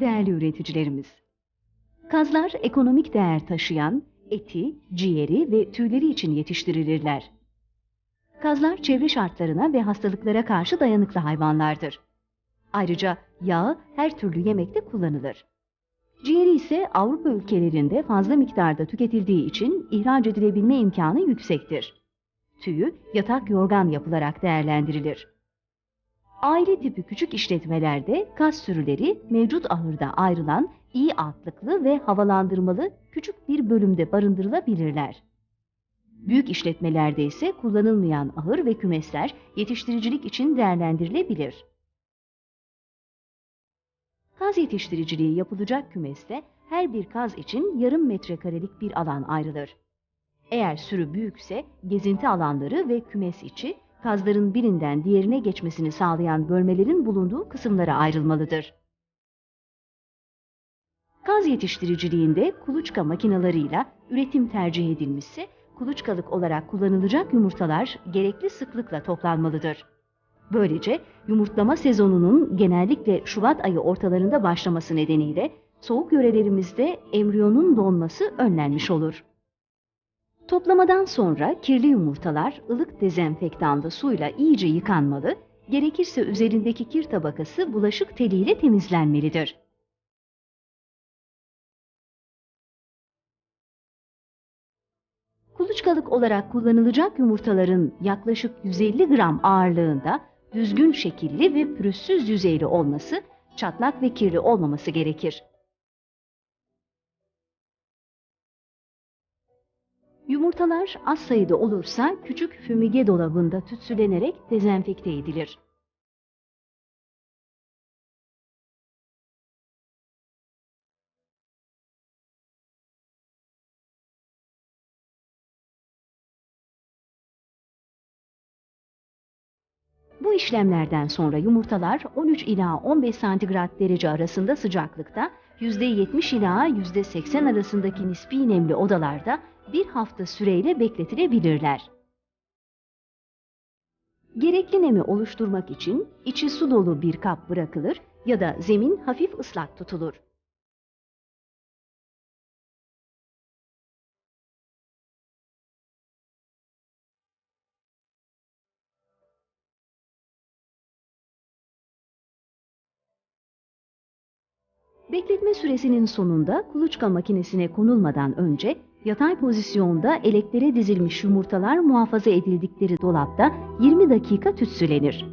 Değerli üreticilerimiz, kazlar ekonomik değer taşıyan eti, ciğeri ve tüyleri için yetiştirilirler. Kazlar çevre şartlarına ve hastalıklara karşı dayanıklı hayvanlardır. Ayrıca yağı her türlü yemekte kullanılır. Ciğeri ise Avrupa ülkelerinde fazla miktarda tüketildiği için ihraç edilebilme imkanı yüksektir. Tüyü yatak yorgan yapılarak değerlendirilir. Aile tipi küçük işletmelerde kaz sürüleri mevcut ahırda ayrılan iyi altlıklı ve havalandırmalı küçük bir bölümde barındırılabilirler. Büyük işletmelerde ise kullanılmayan ahır ve kümesler yetiştiricilik için değerlendirilebilir. Kaz yetiştiriciliği yapılacak kümeste her bir kaz için yarım metrekarelik bir alan ayrılır. Eğer sürü büyükse gezinti alanları ve kümes içi kazların birinden diğerine geçmesini sağlayan bölmelerin bulunduğu kısımlara ayrılmalıdır. Kaz yetiştiriciliğinde kuluçka makinalarıyla üretim tercih edilmişse kuluçkalık olarak kullanılacak yumurtalar gerekli sıklıkla toplanmalıdır. Böylece yumurtlama sezonunun genellikle Şubat ayı ortalarında başlaması nedeniyle soğuk yörelerimizde embriyonun donması önlenmiş olur. Toplamadan sonra kirli yumurtalar ılık dezenfektanlı suyla iyice yıkanmalı, gerekirse üzerindeki kir tabakası bulaşık teliyle temizlenmelidir. Kuluçkalık olarak kullanılacak yumurtaların yaklaşık 150 gram ağırlığında düzgün şekilli ve pürüzsüz yüzeyli olması, çatlak ve kirli olmaması gerekir. Yumurtalar az sayıda olursa küçük fümige dolabında tütsülenerek dezenfekte edilir. Bu işlemlerden sonra yumurtalar 13 ila 15 santigrat derece arasında sıcaklıkta, %70 ila %80 arasındaki nispi nemli odalarda bir hafta süreyle bekletilebilirler. Gerekli nemi oluşturmak için içi su dolu bir kap bırakılır ya da zemin hafif ıslak tutulur. Bekletme süresinin sonunda kuluçka makinesine konulmadan önce yatay pozisyonda elektere dizilmiş yumurtalar muhafaza edildikleri dolapta 20 dakika tütsülenir.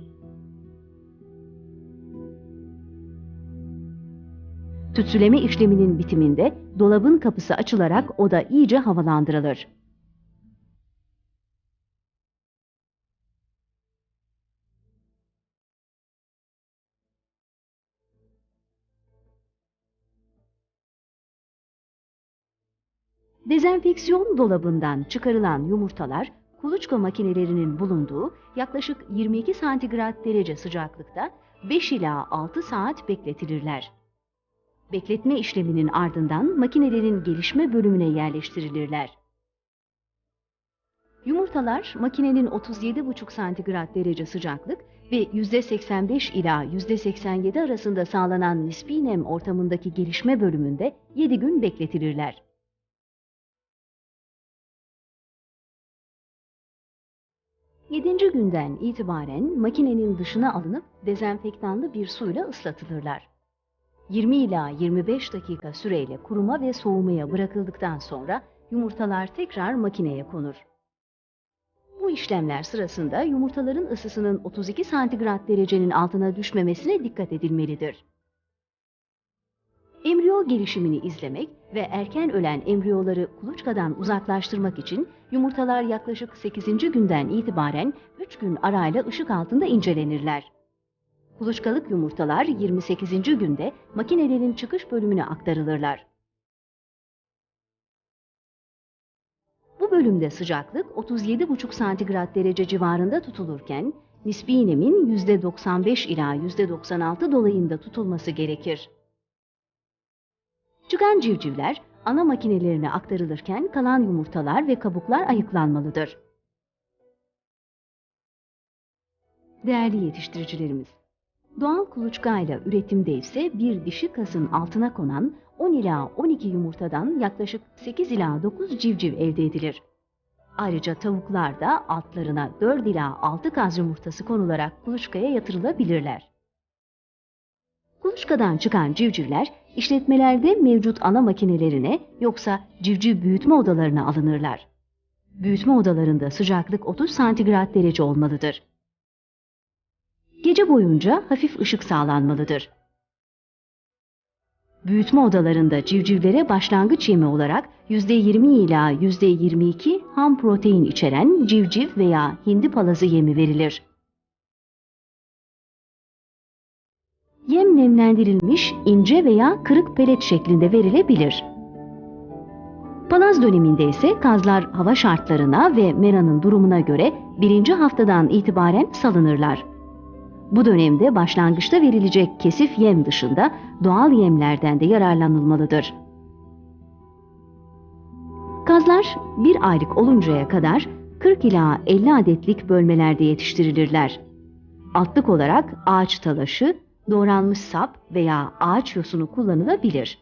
Tütsüleme işleminin bitiminde dolabın kapısı açılarak oda iyice havalandırılır. Dezenfeksiyon dolabından çıkarılan yumurtalar kuluçka makinelerinin bulunduğu yaklaşık 22 santigrat derece sıcaklıkta 5 ila 6 saat bekletilirler. Bekletme işleminin ardından makinelerin gelişme bölümüne yerleştirilirler. Yumurtalar makinenin 37,5 santigrat derece sıcaklık ve %85 ila %87 arasında sağlanan nispi nem ortamındaki gelişme bölümünde 7 gün bekletilirler. Yedinci günden itibaren makinenin dışına alınıp dezenfektanlı bir suyla ıslatılırlar. 20 ila 25 dakika süreyle kuruma ve soğumaya bırakıldıktan sonra yumurtalar tekrar makineye konur. Bu işlemler sırasında yumurtaların ısısının 32 santigrat derecenin altına düşmemesine dikkat edilmelidir. Embriyo gelişimini izlemek ve erken ölen embriyoları kuluçkadan uzaklaştırmak için yumurtalar yaklaşık 8. günden itibaren 3 gün arayla ışık altında incelenirler. Kuluçkalık yumurtalar 28. günde makinelerin çıkış bölümüne aktarılırlar. Bu bölümde sıcaklık 37,5 santigrat derece civarında tutulurken, nispi nemin %95 ila %96 dolayında tutulması gerekir. Çıkan civcivler ana makinelerine aktarılırken kalan yumurtalar ve kabuklar ayıklanmalıdır. Değerli yetiştiricilerimiz, Doğal kuluçkayla üretimde ise bir dişi kasın altına konan 10 ila 12 yumurtadan yaklaşık 8 ila 9 civciv elde edilir. Ayrıca tavuklar da altlarına 4 ila 6 kaz yumurtası konularak kuluçkaya yatırılabilirler. Kuluçkadan çıkan civcivler işletmelerde mevcut ana makinelerine yoksa civciv büyütme odalarına alınırlar. Büyütme odalarında sıcaklık 30 santigrat derece olmalıdır. Gece boyunca hafif ışık sağlanmalıdır. Büyütme odalarında civcivlere başlangıç yemi olarak %20 ila %22 ham protein içeren civciv veya hindi palazı yemi verilir. Yem nemlendirilmiş ince veya kırık pelet şeklinde verilebilir. Palaz döneminde ise kazlar hava şartlarına ve meranın durumuna göre birinci haftadan itibaren salınırlar. Bu dönemde başlangıçta verilecek kesif yem dışında doğal yemlerden de yararlanılmalıdır. Kazlar bir aylık oluncaya kadar 40 ila 50 adetlik bölmelerde yetiştirilirler. Altlık olarak ağaç talaşı, doğranmış sap veya ağaç yosunu kullanılabilir.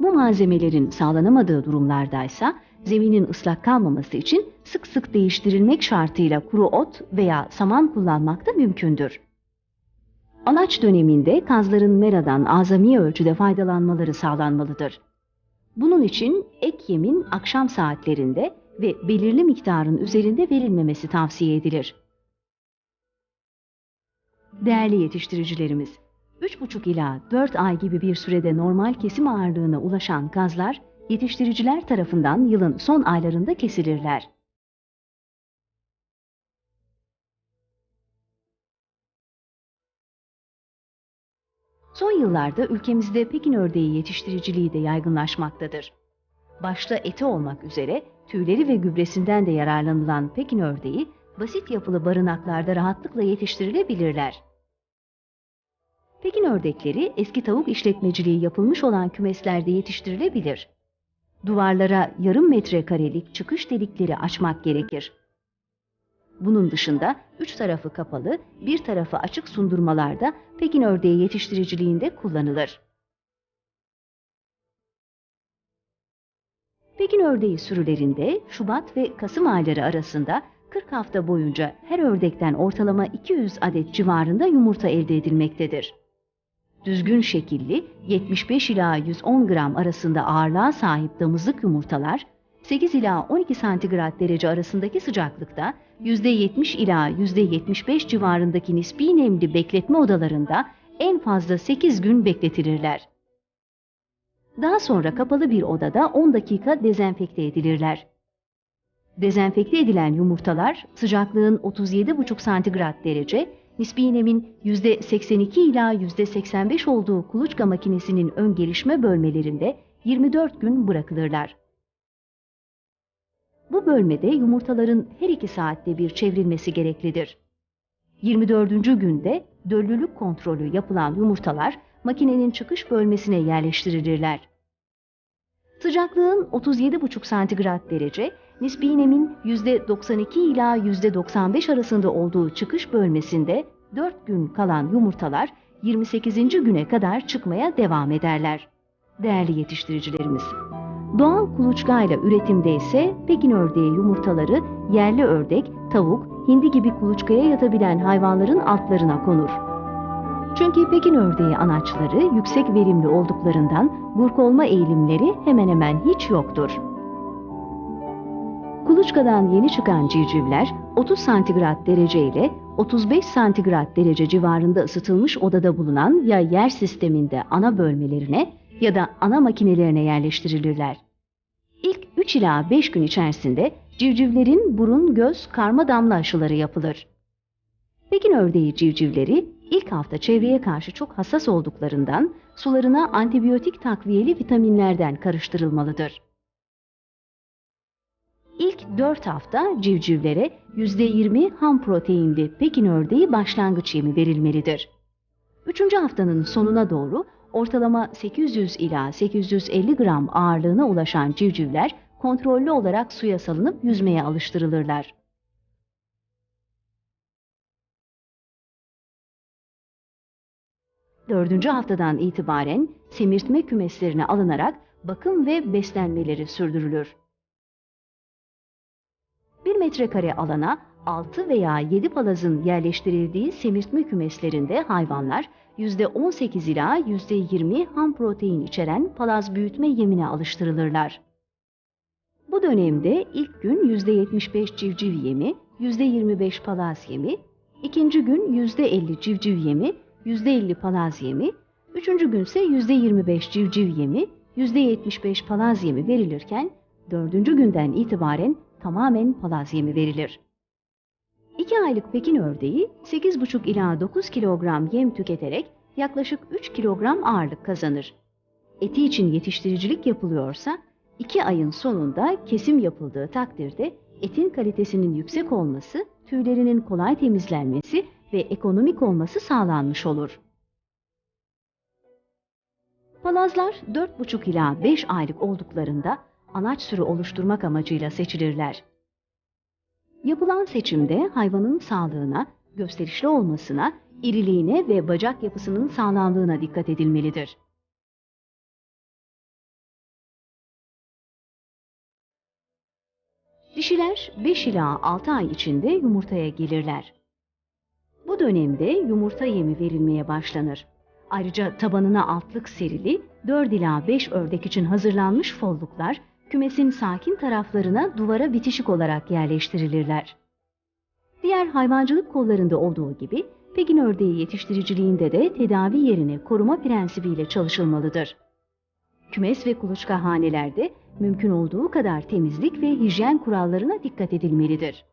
Bu malzemelerin sağlanamadığı durumlardaysa zeminin ıslak kalmaması için sık sık değiştirilmek şartıyla kuru ot veya saman kullanmak da mümkündür. Alaç döneminde kazların meradan azami ölçüde faydalanmaları sağlanmalıdır. Bunun için ek yemin akşam saatlerinde ve belirli miktarın üzerinde verilmemesi tavsiye edilir. Değerli yetiştiricilerimiz, 3,5 ila 4 ay gibi bir sürede normal kesim ağırlığına ulaşan kazlar, yetiştiriciler tarafından yılın son aylarında kesilirler. Son yıllarda ülkemizde Pekin ördeği yetiştiriciliği de yaygınlaşmaktadır. Başta eti olmak üzere tüyleri ve gübresinden de yararlanılan Pekin ördeği, basit yapılı barınaklarda rahatlıkla yetiştirilebilirler. Pekin ördekleri eski tavuk işletmeciliği yapılmış olan kümeslerde yetiştirilebilir. Duvarlara yarım metrekarelik çıkış delikleri açmak gerekir. Bunun dışında üç tarafı kapalı, bir tarafı açık sundurmalarda Pekin ördeği yetiştiriciliğinde kullanılır. Pekin ördeği sürülerinde Şubat ve Kasım ayları arasında 40 hafta boyunca her ördekten ortalama 200 adet civarında yumurta elde edilmektedir. Düzgün şekilli 75 ila 110 gram arasında ağırlığa sahip damızlık yumurtalar 8 ila 12 santigrat derece arasındaki sıcaklıkta %70 ila %75 civarındaki nispi nemli bekletme odalarında en fazla 8 gün bekletilirler. Daha sonra kapalı bir odada 10 dakika dezenfekte edilirler. Dezenfekte edilen yumurtalar sıcaklığın 37,5 santigrat derece, nispi nemin %82 ila %85 olduğu kuluçka makinesinin ön gelişme bölmelerinde 24 gün bırakılırlar. Bu bölmede yumurtaların her iki saatte bir çevrilmesi gereklidir. 24. günde döllülük kontrolü yapılan yumurtalar makinenin çıkış bölmesine yerleştirilirler. Sıcaklığın 37,5 santigrat derece, nispi nemin %92 ila %95 arasında olduğu çıkış bölmesinde 4 gün kalan yumurtalar 28. güne kadar çıkmaya devam ederler. Değerli yetiştiricilerimiz, Doğal kuluçkayla üretimde ise Pekin ördeği yumurtaları yerli ördek, tavuk, hindi gibi kuluçkaya yatabilen hayvanların altlarına konur. Çünkü Pekin ördeği anaçları yüksek verimli olduklarından gurk olma eğilimleri hemen hemen hiç yoktur. Kuluçkadan yeni çıkan civcivler 30 santigrat derece ile 35 santigrat derece civarında ısıtılmış odada bulunan ya yer sisteminde ana bölmelerine ya da ana makinelerine yerleştirilirler. İlk 3 ila 5 gün içerisinde civcivlerin burun, göz, karma damla aşıları yapılır. Pekin ördeği civcivleri ilk hafta çevreye karşı çok hassas olduklarından sularına antibiyotik takviyeli vitaminlerden karıştırılmalıdır. İlk 4 hafta civcivlere %20 ham proteinli Pekin ördeği başlangıç yemi verilmelidir. 3. haftanın sonuna doğru ortalama 800 ila 850 gram ağırlığına ulaşan civcivler kontrollü olarak suya salınıp yüzmeye alıştırılırlar. Dördüncü haftadan itibaren semirtme kümeslerine alınarak bakım ve beslenmeleri sürdürülür. 1 metrekare alana 6 veya 7 palazın yerleştirildiği semirtme kümeslerinde hayvanlar %18 ila %20 ham protein içeren palaz büyütme yemine alıştırılırlar. Bu dönemde ilk gün %75 civciv yemi, %25 palaz yemi, ikinci gün %50 civciv yemi, %50 palaz yemi, üçüncü günse %25 civciv yemi, %75 palaz yemi verilirken, dördüncü günden itibaren tamamen palaz yemi verilir. 2 aylık Pekin ördeği 8,5 ila 9 kilogram yem tüketerek yaklaşık 3 kilogram ağırlık kazanır. Eti için yetiştiricilik yapılıyorsa 2 ayın sonunda kesim yapıldığı takdirde etin kalitesinin yüksek olması, tüylerinin kolay temizlenmesi ve ekonomik olması sağlanmış olur. Palazlar 4,5 ila 5 aylık olduklarında anaç sürü oluşturmak amacıyla seçilirler. Yapılan seçimde hayvanın sağlığına, gösterişli olmasına, iriliğine ve bacak yapısının sağlamlığına dikkat edilmelidir. Dişiler 5 ila 6 ay içinde yumurtaya gelirler. Bu dönemde yumurta yemi verilmeye başlanır. Ayrıca tabanına altlık serili 4 ila 5 ördek için hazırlanmış folluklar kümesin sakin taraflarına duvara bitişik olarak yerleştirilirler. Diğer hayvancılık kollarında olduğu gibi Pekin ördeği yetiştiriciliğinde de tedavi yerine koruma prensibiyle çalışılmalıdır. Kümes ve kuluçka hanelerde mümkün olduğu kadar temizlik ve hijyen kurallarına dikkat edilmelidir.